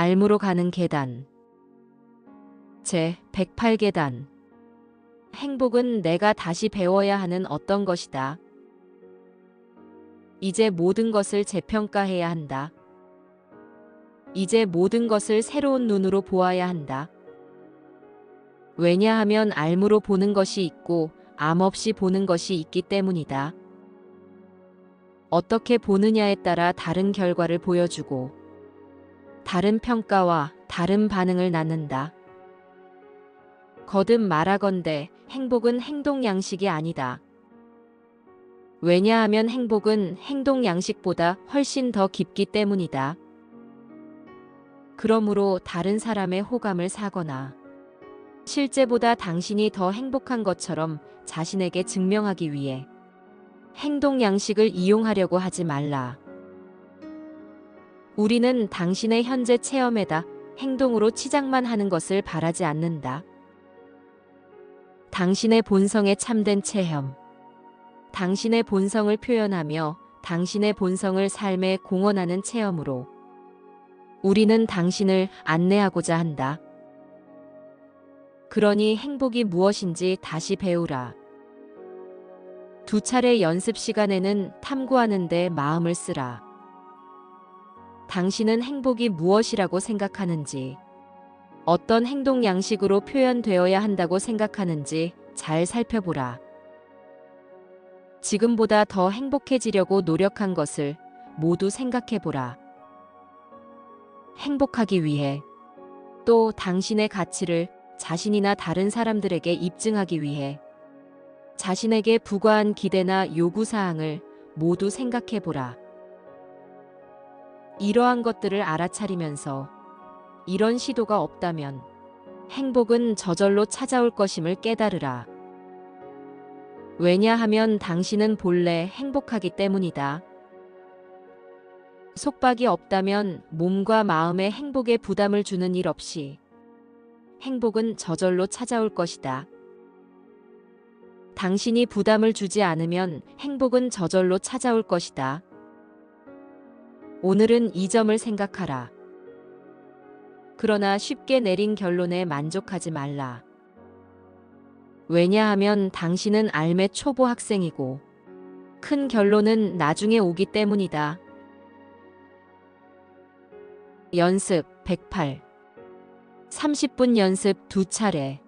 알무로 가는 계단. 제 108계단. 행복은 내가 다시 배워야 하는 어떤 것이다. 이제 모든 것을 재평가해야 한다. 이제 모든 것을 새로운 눈으로 보아야 한다. 왜냐하면 알무로 보는 것이 있고 암 없이 보는 것이 있기 때문이다. 어떻게 보느냐에 따라 다른 결과를 보여주고 다른 평가와 다른 반응을 낳는다. 거듭 말하건대 행복은 행동 양식이 아니다. 왜냐하면 행복은 행동 양식보다 훨씬 더 깊기 때문이다. 그러므로 다른 사람의 호감을 사거나 실제보다 당신이 더 행복한 것처럼 자신에게 증명하기 위해 행동 양식을 이용하려고 하지 말라. 우리는 당신의 현재 체험에다 행동으로 치장만 하는 것을 바라지 않는다. 당신의 본성에 참된 체험. 당신의 본성을 표현하며 당신의 본성을 삶에 공헌하는 체험으로 우리는 당신을 안내하고자 한다. 그러니 행복이 무엇인지 다시 배우라. 두 차례 연습 시간에는 탐구하는데 마음을 쓰라. 당신은 행복이 무엇이라고 생각하는지, 어떤 행동 양식으로 표현되어야 한다고 생각하는지 잘 살펴보라. 지금보다 더 행복해지려고 노력한 것을 모두 생각해보라. 행복하기 위해 또 당신의 가치를 자신이나 다른 사람들에게 입증하기 위해 자신에게 부과한 기대나 요구사항을 모두 생각해보라. 이러한 것들을 알아차리면서 이런 시도가 없다면 행복은 저절로 찾아올 것임을 깨달으라. 왜냐하면 당신은 본래 행복하기 때문이다. 속박이 없다면 몸과 마음의 행복에 부담을 주는 일 없이 행복은 저절로 찾아올 것이다. 당신이 부담을 주지 않으면 행복은 저절로 찾아올 것이다. 오늘은 이 점을 생각하라. 그러나 쉽게 내린 결론에 만족하지 말라. 왜냐하면 당신은 알매 초보 학생이고 큰 결론은 나중에 오기 때문이다. 연습 108 30분 연습 두 차례